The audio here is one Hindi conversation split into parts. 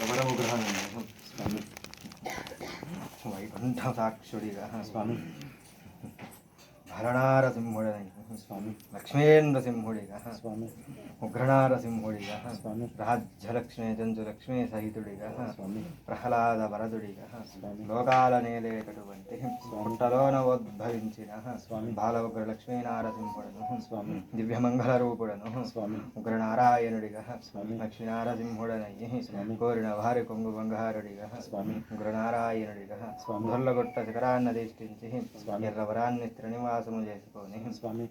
గౌరవగ్రహం స్వామి. వైకుంఠ సాక్షుడిగా స్వామి భరణారసింహుడని స్వామి. లక్ష్మీంద్రసింహుడిగా. స్వామి. ఉగ్రనారసింహుడిగా. స్వామి. రాజ్యలక్ష్మి జంతులక్ష్మి సహితుడిగా స్వామి. ప్రహ్లాద వరదుడిగా స్వామి. లోకాల నేలేటటువంటి పుట్టలోన ఉద్భవించిన స్వామి. బాలఉగ్ర లక్ష్మీనారసింహుడను స్వామి. దివ్యమంగళ రూపుడను స్వామి. ఉగ్రనారాయణుడిగా. స్వామి. లక్ష్మీనారసింహుడనయ్యి. స్వామి. కోరిన వారి కొంగు బంగారుడిగా స్వామి. ఉగ్రనారాయణుడిగా. స్వామి. దొల్లగొట్ట శిఖరాన్ని అధిష్ఠించి స్వామి. ఎర్రవరాన్ని త్రినివాసము చేసుకొని స్వామి.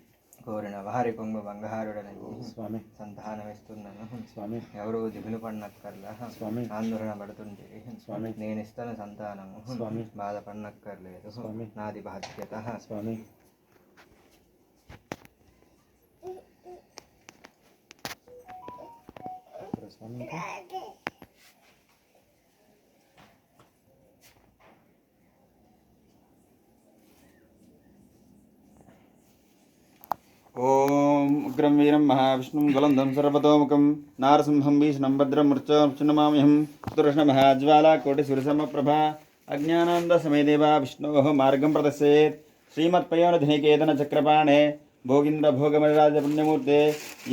కోరిన వారి కొంగు బంగారుడనయ్యి స్వామి. సంతానమిస్తున్నాను స్వామి. ఎవరు దిగులు పడినక్కర్లా. స్వామి. ఆందోళన పడుతుంటే స్వామి. నేను ఇస్తాను సంతానము. స్వామి. బాధపడనక్కర్లేదు. స్వామి. నాది బాధ్యత. స్వామి. స్వామి उग्रं वीरं महाविष्णुं ज्वलन्धं सर्वतोमुखं नारसिंहं भीषणं भद्रं मृत्योर्चनमाम्यहं तुर्षणमः ज्वालाकोटिसुरसमप्रभा अज्ञानान्दसमयदेवा विष्णोः मार्गं प्रदर्शयेत् श्रीमत्पयोनधिनिकेतनचक्रपाणे भोगीन्द्रभोगमराजपुण्यमूर्ते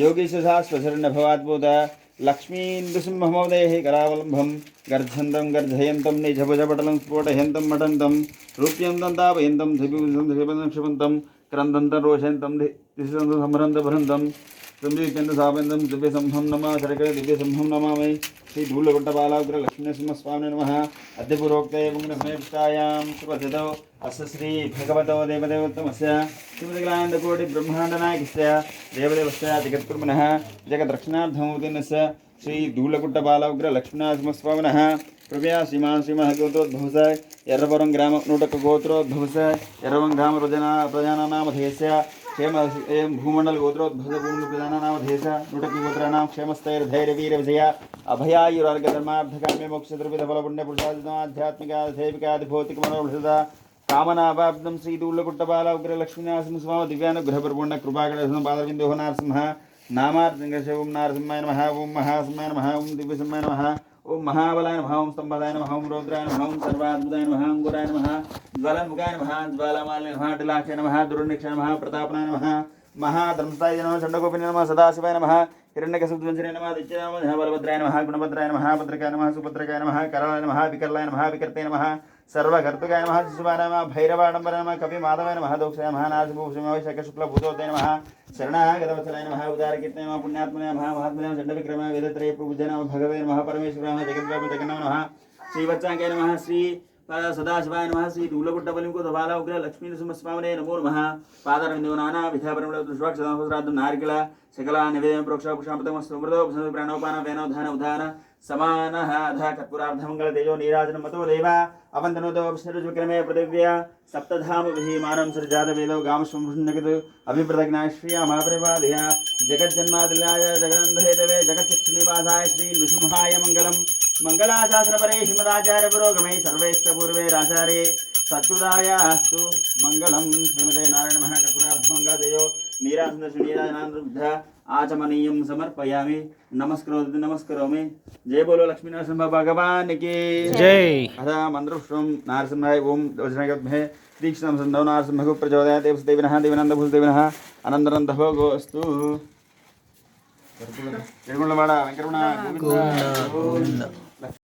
योगीशशाश्वशरणभवाद्भूत लक्ष्मीन्दुसिंहमोदेः करावलम्भं गर्जन्तं गर्जयन्तं निजभुजपटलं स्फोटयन्तं मटन्तं रूप्यं स्फोटयंत तापयन्तं क्षिपन्तं क्रन्दन्तं रोषयन्तं दिशन्तं समरन्तं भरन्तं संजीत्यन्त स्थापयन्तं दिव्यसंहं नमः शरकर दिव्यसंहं नमामि। श्रीधूलकुण्डबालाग्रलक्ष्मीनरसिंहस्वामिने नमः। अद्यपूरोक्ते पुङ्गसमयपुष्टायां सुभजतौ अस्य श्रीभगवतो देवदेवोत्तमस्य श्रीमदग्लाण्डकोटिब्रह्माण्डनायकस्य देवदेवस्य जगत्कुर्मनः। जगद्रक्षणार्थमूर्तिनस्य स्वामी कृपया सीमा सिंह गोत्रोद्भवस यर्रपुरं ग्राम नूटकगोत्रोद्भवस यर्रवं नाम प्रजानामधेयस क्षेम एवं भूमण्डल गोत्रोद्भवस भूमप्रजानामधेयस नूटकगोत्राणां क्षेमस्थैर्धैर्वीरविजया अभयायुरार्गधर्मार्थकाम्य मोक्षद्रविधफलपुण्यपुरुषादिनाध्यात्मिकाधैविकादिभौतिकमनोभृदा कामनावाब्दं श्रीदूलकुट्टबाला उग्रलक्ष्मीनारसिंहस्वाम सिंह नामार्जङ्गशे ॐ नारसिंहाय नमः ॐ नम नमः दिव्य सिंह नम ఓం మహాబలాయ నమః ఓం స్తంభాదాయ నమః ఓం రౌద్రాయ నమః ఓం సర్వాద్భుతాయ నమః అంగురాయ నమః జ్వలన్ముఖాయ నమః జ్వాలమాలిన నమః టిలాక్ష నమః దురున్నిక్ష నమః ప్రతాపనాయ నమః మహాధర్మస్థాయ నమః చండగోపిని నమః సదాశివాయ నమః హిరణ్యకసుధ్వంసరే నమః దిత్యనామ బలభద్రాయ నమః గుణభద్రాయ నమః భద్రకాయ నమః సుభద్రకాయ నమః కరాయ నమః వికర్లాయ నమః సర్వకర్తకాయ నమ శిశువాయ నమ భైరవాడంబర నమ కవి మాధవ నమ దోక్షాయ నమ నాశభూషణ శక శుక్ల భూతోదయ నమ శరణాగతవత్సలాయ నమ ఉదారకీర్తయ నమ పుణ్యాత్మనే నమ మహాత్మనే నమ చండవిక్రమ వేదత్రయ పూజన నమ భగవే నమ పరమేశ్వర నమ జగద్వ్యాప జగన్నామ నమ శ్రీవత్సాంగాయ నమ శ్రీ सदाशिवाय नमः। श्री डूलकुट्टबलिं कुतबाला उग्र लक्ष्मी नमो नमः। पादरविन्दो नारिकल, सकला, निवेदन प्रोक्षापुषापतमस्मृतो प्राणोपान वेनोधान उदान समानः, अध तेजो, नीराजनं, मतो सप्तधाम अपन्तनोतो विष्णुरुजविक्रमे पृथिव्या सप्तधामभिमानं सृजातवेदो महाप्रभादया जगज्जन्मादिलाय जगदन्धेतवे जगच्चक्षुनिवासाय श्रीनृसिंहाय मंगलम् గామశ్వృణ్యగత్ అభిప్రదజ్ఞా శ్రియామాప్రవాదయ జగజ్జన్మాదిలాయ జగదంధేతవే జగచ్చక్షునివాసాయ శ్రీ నృసింహాయ మంగళం మంగళాశాసనపరే శ్రీమదాచార్య పురోగమై సర్వేష్టపూర్వేరాచార్యే సత్కృదాయ అస్తు మంగళం శ్రీమతే నారాయణ మహాకర్పూరార్థమంగళదయో నీరాసన శ్రీనీరాజనాంధ్రబుద్ధ ఆచమనీయం సమర్పయామి నమస్కరోతి నమస్కరోమి జయ బోలో లక్ష్మీనరసింహ భగవాన్ కి జై అథ మంత్రపుష్పం నారసింహాయ ఓం వజ్రగద్మహే దీక్షితం సంధౌ నారసింహకు ప్రచోదయ దేవదేవినః దేవనందభూదేవినః అనంతరం తభోగోస్తు తిరుగుళ్ళవాడ వెంకరమణ la